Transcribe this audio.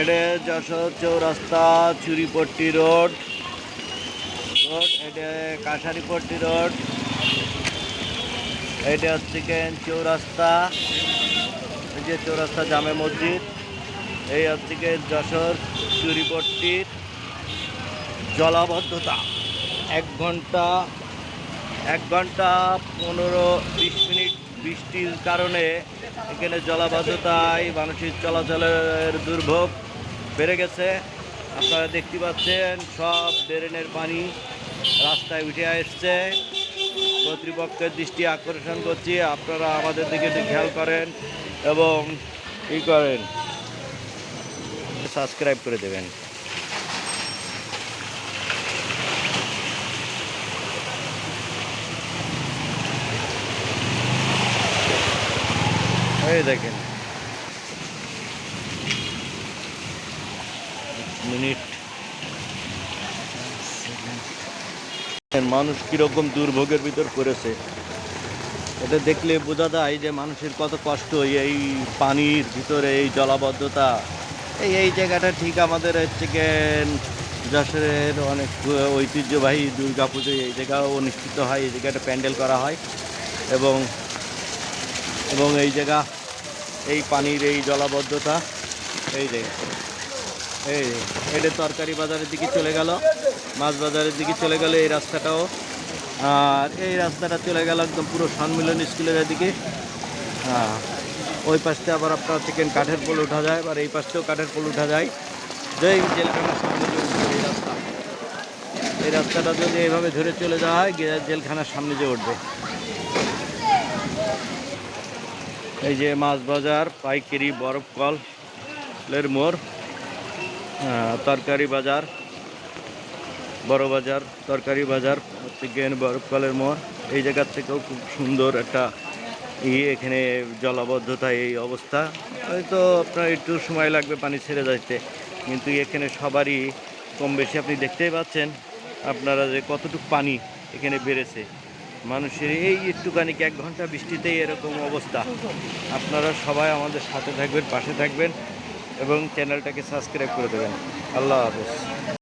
এটা যশোর চৌরাস্তা, Churipatti road. Road এটা কাছারিপট্টি রোড। এটা হচ্ছে চৌরাস্তা। এই যে চৌরাস্তা জামে মসজিদ। এই হচ্ছে যশোর চুরিপট্টির জলাবদ্ধতা। এক ঘণ্টা এক ঘণ্টা পনেরো বিশ মিনিট বৃষ্টির কারণে এখানে জলাবদ্ধতায় মানুষের চলাচলের দুর্ভোগ বেড়ে গেছে। আপনারা দেখতে পাচ্ছেন, সব ড্রেনের পানি রাস্তায় উঠে আসছে। কর্তৃপক্ষের দৃষ্টি আকর্ষণ করছি, আপনারা আমাদের দিকে একটু খেয়াল করেন এবং ই করেন। সাবস্ক্রাইব করে দেবেন। এই দেখেন। মিনিট। মানুষ কীরকম দুর্ভোগের ভিতর করেছে এটা দেখলে বোঝা যায় যে মানুষের কত কষ্ট, এই পানির ভিতরে, এই জলাবদ্ধতা। এই এই জায়গাটা ঠিক আমাদের হচ্ছে যশোরের অনেক ঐতিহ্যবাহী দুর্গা পুজো এই জায়গাও অনুষ্ঠিত হয়, এই জায়গাটা প্যান্ডেল করা হয়। এবং এবং এই জায়গা এই পানির এই জলাবদ্ধতা, এই যে, এই এটা তরকারি বাজারের দিকে চলে গেল, মাছ বাজারের দিকে চলে গেল, এই রাস্তাটাও। আর এই রাস্তাটা চলে গেল একদম পুরো সম্মিলন স্কুলের দিকে হ্যাঁ ওই পাশটা আবার আপনার চিকেন কাঠের পোল উঠা যায়, আবার এই পাশটাও কাঠের পোল উঠা যায়। যে এই জেলখানার সামনে এই রাস্তা। এই রাস্তাটা যদি এইভাবে ধরে চলে যাওয়া হয় জেলখানার সামনে যে উঠবে। এই যে মাছ বাজার, পাইকারি, বরফ কলের মোড় তরকারি বাজার, বড় বাজার, তরকারি বাজার, হচ্ছে গেন বরফ কলের মোড়। এই জায়গার থেকেও খুব সুন্দর একটা ইয়ে এখানে জলাবদ্ধতা, এই অবস্থা। হয়তো আপনার একটু সময় লাগবে পানি ছেড়ে যাইতে, কিন্তু এখানে সবারই কম বেশি আপনি দেখতেই পাচ্ছেন, আপনারা যে কতটুকু পানি এখানে বেড়েছে। মানুষের এই একটুখানি এক ঘণ্টা বৃষ্টিতেই এরকম অবস্থা? আপনারা সবাই আমাদের সাথে থাকবেন, পাশে থাকবেন এবং চ্যানেলটাকে সাবস্ক্রাইব করে দেবেন। আল্লাহ হাফেজ।